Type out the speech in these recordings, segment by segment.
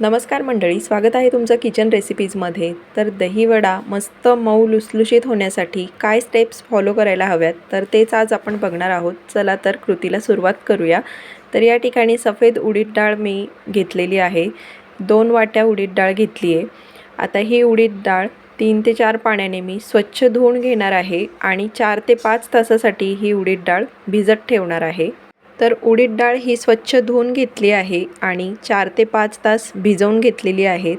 नमस्कार मंडळी स्वागत आहे तुमचं किचन रेसिपीजमध्ये तर दहीवडा मस्त मऊ लुसलुशीत होण्यासाठी काय स्टेप्स फॉलो करायला हव्यात? तर तेच आज आपण बघणार आहोत. चला तर कृतीला सुरुवात करूया. तर या ठिकाणी सफेद उडीद डाळ मी घेतलेली आहे. दोन वाट्या उडीद डाळ घेतली आहे. आता ही उडीद डाळ तीन ते चार पाण्याने मी स्वच्छ धुवून घेणार आहे आणि चार ते पाच तासासाठी ही उडीद डाळ भिजत ठेवणार आहे. तर उडीद डाळ ही स्वच्छ धुवून घेतली आहे आणि चार ते पाच तास भिजवून घेतलेली आहे.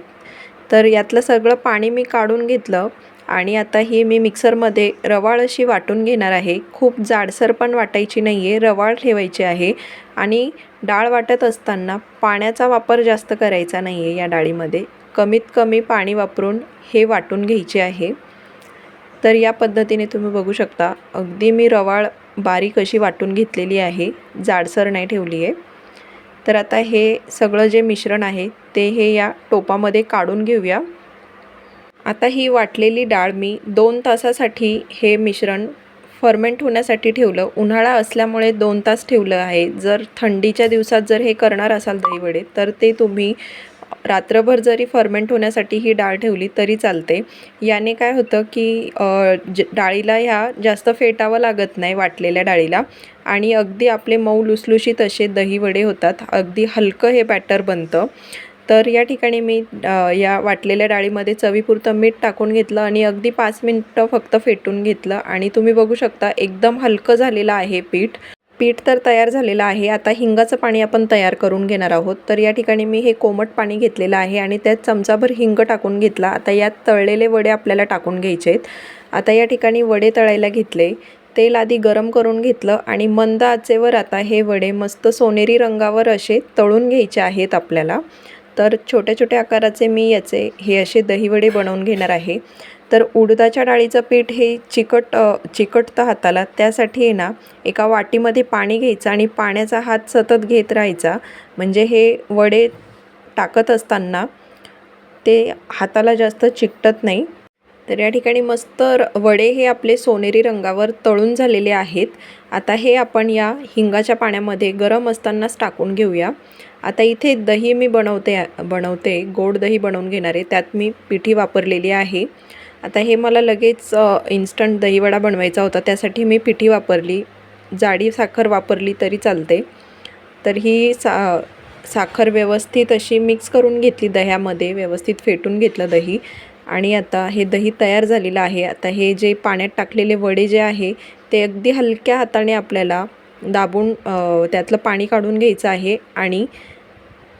तर यातलं सगळं पाणी मी काढून घेतलं आणि आता ही मी मिक्सरमध्ये रवाळ अशी वाटून घेणार आहे. खूप जाडसर पण वाटायची नाही आहे रवाळ ठेवायची आहे आणि डाळ वाटत असताना पाण्याचा वापर जास्त करायचा नाही आहे या डाळीमध्ये. कमीत कमी पाणी वापरून हे वाटून घ्यायचे आहे. तर या पद्धतीने तुम्ही बघू शकता अगदी मी रवाळ बारीक अशी वाटून घेतलेली आहे. जाडसर नाही ठेवली आहे. तर आता हे सगळं जे मिश्रण आहे ते हे या टोपामध्ये काढून घेऊया. आता ही वाटलेली डाळ मी दोन तासासाठी हे मिश्रण फर्मेंट होण्यासाठी ठेवलं. उन्हाळा असल्यामुळे दोन तास ठेवलं आहे. जर थंडीच्या दिवसात जर हे करणार असाल दहीवडे तर ते तुम्ही रात्रभर जरी फर्मेंट होण्यासाठी ही डाळ ठेवली तरी चालते. याने काय होतं की ज डाळीला ह्या जास्त फेटावं लागत नाही वाटलेल्या डाळीला आणि अगदी आपले मऊ लुसलुशीत असे दहीवडे होतात. अगदी हलकं हे बॅटर बनतं. तर या ठिकाणी मी या वाटलेल्या डाळीमध्ये चवीपुरतं मीठ टाकून घेतलं आणि अगदी पाच मिनटं फक्त फेटून घेतलं आणि तुम्ही बघू शकता एकदम हलकं झालेलं आहे पीठ. पीठ तर तयार झालेलं आहे. आता हिंगाचं पाणी आपण तयार करून घेणार आहोत. तर या ठिकाणी मी हे कोमट पाणी घेतलेलं आहे आणि त्यात चमचाभर हिंग टाकून घेतला. आता यात तळलेले वडे आपल्याला टाकून घ्यायचे आहेत. आता या ठिकाणी वडे तळायला घेतले. तेल आधी गरम करून घेतलं आणि मंद आचेवर आता हे वडे मस्त सोनेरी रंगावर असे तळून घ्यायचे आहेत आपल्याला. तर छोट्या छोट्या आकाराचे मी याचे हे असे दहीवडे बनवून घेणार आहे. तर उडदाच्या डाळीचं पीठ हे चिकट चिकटतं हाताला त्यासाठी आहे ना एका वाटीमध्ये पाणी घ्यायचं आणि पाण्याचा हात सतत घेत राहायचा. म्हणजे हे वडे टाकत असताना ते हाताला जास्त चिकटत नाही. तर या ठिकाणी मस्त वडे हे आपले सोनेरी रंगावर तळून झालेले आहेत. आता हे आपण या हिंगाच्या पाण्यामध्ये गरम असतानाच टाकून घेऊया. आता इथे दही मी बनवते बनवते गोड दही बनवून घेणारे त्यात मी पिठी वापरलेली आहे. आता हे मला लगेच इन्स्टंट दहीवडा बनवायचा होता त्यासाठी मी पिठी वापरली. जाडी साखर वापरली तरी चालते. तर ही सा साखर व्यवस्थित अशी मिक्स करून घेतली दह्यामध्ये व्यवस्थित फेटून घेतलं दही. आणि आता हे दही तयार झालेलं आहे. आता हे जे पाण्यात टाकलेले वडे जे आहे ते अगदी हलक्या हाताने आपल्याला दाबून त्यातलं पाणी काढून घ्यायचं आहे. आणि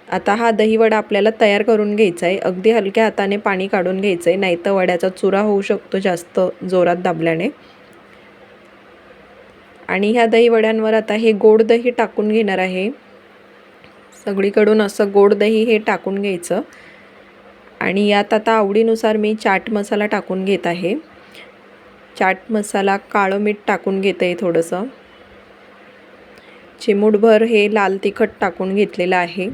आता हा दहीवडा आपल्याला तयार करून घ्यायचा आहे अगदी हलक्या हाताने पाणी काढून घ्यायचं आहे नाहीतर वड्याचा चुरा होऊ शकतो जास्त जोरात दाबल्याने. आणि ह्या दहीवड्यांवर आता हे गोड दही टाकून घेणार आहे. सगळीकडून असं गोड दही हे टाकून घ्यायचं. आणि यात आता आवडीनुसार मी चाट मसाला टाकून घेत आहे. चाट मसाला काळं मीठ टाकून घेत आहे थोडंसं. चिमूटभर हे लाल तिखट टाकून घेतलेलं आहे.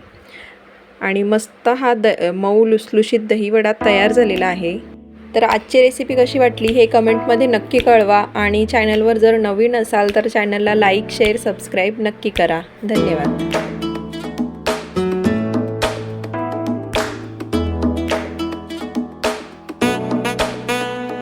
आणि मस्त हा द मऊ लुसलुशीत दहीवडा तयार झालेला आहे. तर आजची रेसिपी कशी वाटली हे कमेंटमध्ये नक्की कळवा आणि चॅनलवर जर नवीन असाल तर चॅनलला लाईक शेअर सबस्क्राईब नक्की करा. धन्यवाद.